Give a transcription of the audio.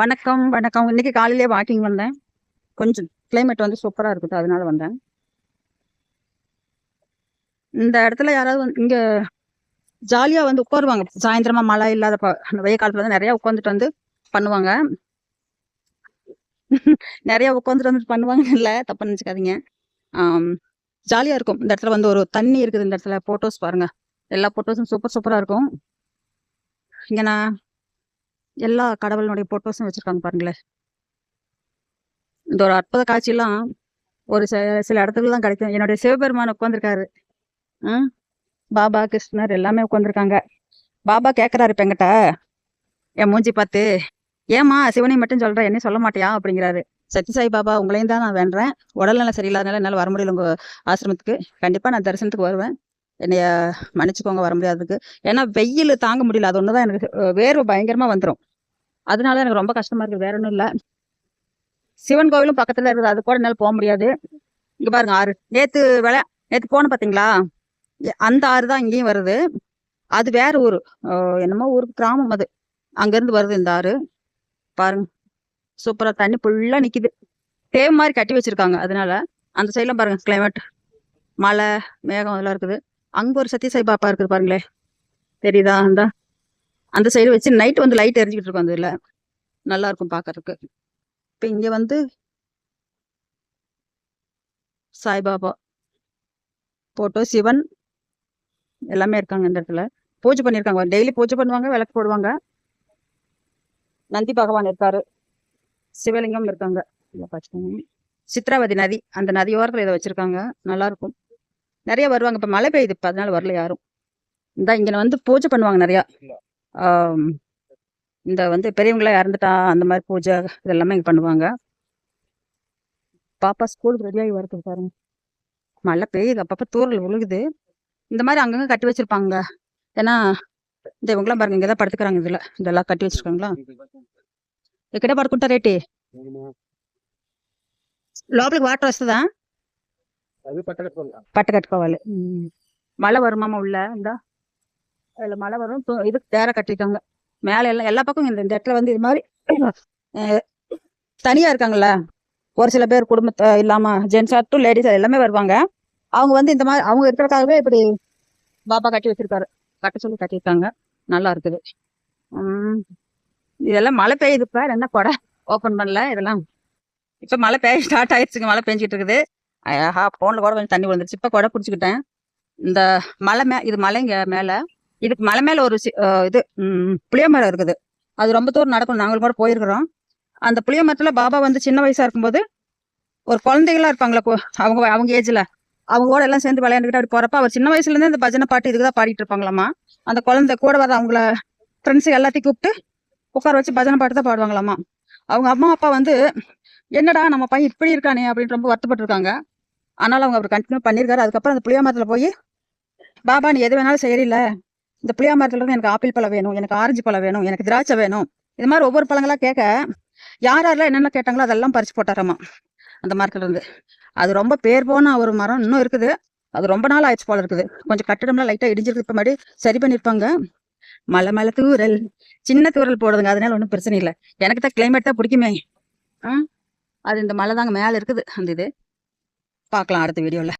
வணக்கம் வணக்கம். இன்னைக்கு காலையிலே வாக்கிங் வந்தேன். கொஞ்சம் கிளைமேட் வந்து சூப்பராக இருக்குது அதனால வந்தேன். இந்த இடத்துல யாராவது வந்து ஜாலியாக வந்து உட்காருவாங்க. சாயந்தரமாக மழை இல்லாத ப- அந்த வெயில் காலத்தில் வந்து நிறையா உட்காந்துட்டு வந்து பண்ணுவாங்க. நிறையா உட்காந்துட்டு வந்து பண்ணுவாங்க இல்லை தப்பு நினச்சிக்காதீங்க. ஜாலியாக இருக்கும். இந்த இடத்துல வந்து ஒரு தண்ணி இருக்குது இந்த இடத்துல. ஃபோட்டோஸ் பாருங்கள் எல்லா ஃபோட்டோஸும் சூப்பர் சூப்பராக இருக்கும். இங்கே நான் எல்லா கடவுளினுடைய போட்டோஸும் வச்சுருக்காங்க பாருங்களேன். இந்த ஒரு அற்புத காட்சியெல்லாம் ஒரு சில சில இடத்துல தான் கிடைக்கும். என்னுடைய சிவபெருமான் உட்காந்துருக்காரு பாபா கிருஷ்ணர் எல்லாமே உட்காந்துருக்காங்க பாபா கேட்குறாரு இப்ப என்கிட்ட. என் மூஞ்சி பார்த்து ஏம்மா சிவனை மட்டும் சொல்கிற என்ன சொல்ல மாட்டியா? அப்படிங்கிறாரு. சத்யசாய் பாபா உங்களையும் தான் நான் வேண்டுறேன் உடல்நலம் சரியில்லாதனால என்னால் வர முடியல உங்கள் ஆசிரமத்துக்கு. கண்டிப்பாக நான் தரிசனத்துக்கு வருவேன். என்னைய மன்னிச்சுக்கோங்க வர முடியாததுக்கு. ஏன்னா வெயில் தாங்க முடியல. அது ஒன்று தான் எனக்கு வேர்வை பயங்கரமாக வந்துடும் அதனால எனக்கு ரொம்ப கஷ்டமா இருக்கு. வேற ஒன்றும் இல்லை. சிவன் கோவிலும் பக்கத்துல இருக்குது. அது கூட என்னால் போக முடியாது. இங்க பாருங்க ஆறு. நேத்து விளை நேத்து போன பாத்தீங்களா? அந்த ஆறு தான் இங்கேயும் வருது. அது வேற ஊர். என்னமோ ஊருக்கு கிராமம் அது. அங்கேருந்து வருது இந்த ஆறு. பாருங்க. சூப்பரா தண்ணி ஃபுல்லா நிக்குது. தேவை மாதிரி கட்டி வச்சிருக்காங்க. அதனால அந்த சைட்லாம் பாருங்க கிளைமேட் மழை மேகம் அதெல்லாம் இருக்குது. அங்க ஒரு சத்யசாய் பாப்பா இருக்குது பாருங்களே. தெரியுதா? அந்த அந்த சைடு வச்சு நைட் வந்து லைட் எரிஞ்சுக்கிட்டு இருக்கும் அதுல நல்லா இருக்கும் பார்க்கறதுக்கு இப்போ இங்கே வந்து சாய்பாபா போட்டோ சிவன் எல்லாமே இருக்காங்க இந்த இடத்துல. பூஜை பண்ணியிருக்காங்க டெய்லி பூஜை பண்ணுவாங்க விளக்கு போடுவாங்க. நந்தி பகவான் இருக்காரு. சிவலிங்கம் இருக்காங்க. சித்ராவதி நதி அந்த நதியோரத்தில் இதை வச்சிருக்காங்க. நல்லா இருக்கும். நிறைய வருவாங்க. இப்போ மழை பெய்யுது. இப்போ அதனால வரல யாரும். இந்த இங்கே வந்து பூஜை பண்ணுவாங்க நிறையா. இந்த வந்து பெரியவங்களா இறந்துட்டா அந்த மாதிரி பூஜை இதெல்லாமே இங்க பண்ணுவாங்க பாப்பா ஸ்கூலுக்கு ரெடியாகி வரதுக்கு பாருங்க மழை பெய்யுது அப்பப்ப தூரல் விழுகுது இந்த மாதிரி அங்கங்க கட்டி வச்சிருப்பாங்க ஏன்னா இந்த இவங்கெல்லாம் பாருங்க இங்கதான் படுத்துக்கிறாங்க இதுல இதெல்லாம் கட்டி வச்சிருக்காங்களா ఇక్కడ పడుకుంటారేటి లోపలికి వాటర్ వస్తుందా అది పట్టకపోతే పట్ట కట్టుకోవాలి ఉమ్. மழை வருமாமா உள்ள இந்த அதுல மழை வரும். இது தேர கட்டிருக்காங்க மேல எல்லாம் எல்லா பக்கம் இந்த இந்த இடத்துல வந்து இது மாதிரி தனியாக தனியா இருக்காங்கல்ல? ஒரு சில பேர் குடும்பத்தை இல்லாம ஜென்ஸ் ஆட்டும் லேடிஸ் எல்லாமே வருவாங்க. அவங்க வந்து இந்த மாதிரி அவங்க இருக்கிறதுக்காகவே இப்படி பாபா கட்டி வச்சிருக்காரு. கட்ட சொல்லி கட்டியிருக்காங்க. நல்லா இருக்குது. இதெல்லாம் மழை பெய்யுது இப்ப என்ன கொடை? ஓபன் பண்ணல இதெல்லாம். இப்ப மழை பெய்ய ஸ்டார்ட் ஆயிடுச்சுங்க. மழை பெஞ்சிட்டு இருக்குது. ஆஹா போன்ல கூட கொஞ்சம் தண்ணி விழுந்துருச்சு. இப்ப கொடை பிடிச்சிக்கிட்டேன். இந்த மலை மே இது மலைங்க மேலே. இதுக்கு மலை மேல ஒரு சி- இது புளிய மரம் இருக்குது. அது ரொம்ப தூரம் நடக்கும். நாங்களும் கூட போயிருக்கிறோம். அந்த புளிய மரத்துல பாபா வந்து சின்ன வயசா இருக்கும்போது ஒரு குழந்தைகளா இருப்பாங்களா அவங்க அவங்க ஏஜ்ல அவங்க கூட எல்லாம் சேர்ந்து விளையாண்டுக்கிட்டு அப்படி போறப்ப அவர் சின்ன வயசுல இருந்தே இந்த பஜனை பாட்டு இதுக்கு தான் பாடிட்டு இருப்பாங்களாமா. அந்த குழந்தை கூட வர அவங்கள ஃப்ரெண்ட்ஸ் எல்லாத்தையும் கூப்பிட்டு உட்கார வச்சு பஜனை பாட்டு தான் பாடுவாங்களாமா. அவங்க அம்மா அப்பா வந்து என்னடா நம்ம பையன் இப்படி இருக்கானே அப்படின்னு ரொம்ப வருத்தப்பட்டிருக்காங்க. ஆனாலும் அவங்க அவர் கண்டினியூ பண்ணியிருக்காரு. அதுக்கப்புறம் அந்த புளிய மரத்துல போய் பாபா நீ எது வேணாலும் செய்யறில்ல. இந்த புளியா மரத்துல இருந்து எனக்கு ஆப்பிள் பழம் வேணும் எனக்கு ஆரஞ்சு பழம் வேணும் எனக்கு திராட்சை வேணும். இது மாதிரி ஒவ்வொரு பழங்களா கேட்க யார் யாரெல்லாம் என்னென்ன கேட்டாங்களோ அதெல்லாம் பறிச்சு போட்டாராமா அந்த மரத்துல இருந்து. அது ரொம்ப பேர் போன ஒரு மரம் இன்னும் இருக்குது. அது ரொம்ப நாள் ஆயிடுச்சு போல இருக்குது. கொஞ்சம் கட்டிடம்லாம் லைட்டா இடிஞ்சிருக்கு. இப்ப மாதிரி சரி பண்ணிருப்பாங்க. மலை மேல தூரல் சின்ன தூரல் போடுதுங்க. அதனால ஒன்றும் பிரச்சனை இல்லை. எனக்கு தான் கிளைமேட் தான் பிடிக்குமே. ஆ? அது இந்த மலை தாங்க மேலே இருக்குது. அந்த இது. பார்க்கலாம் அடுத்த வீடியோவில்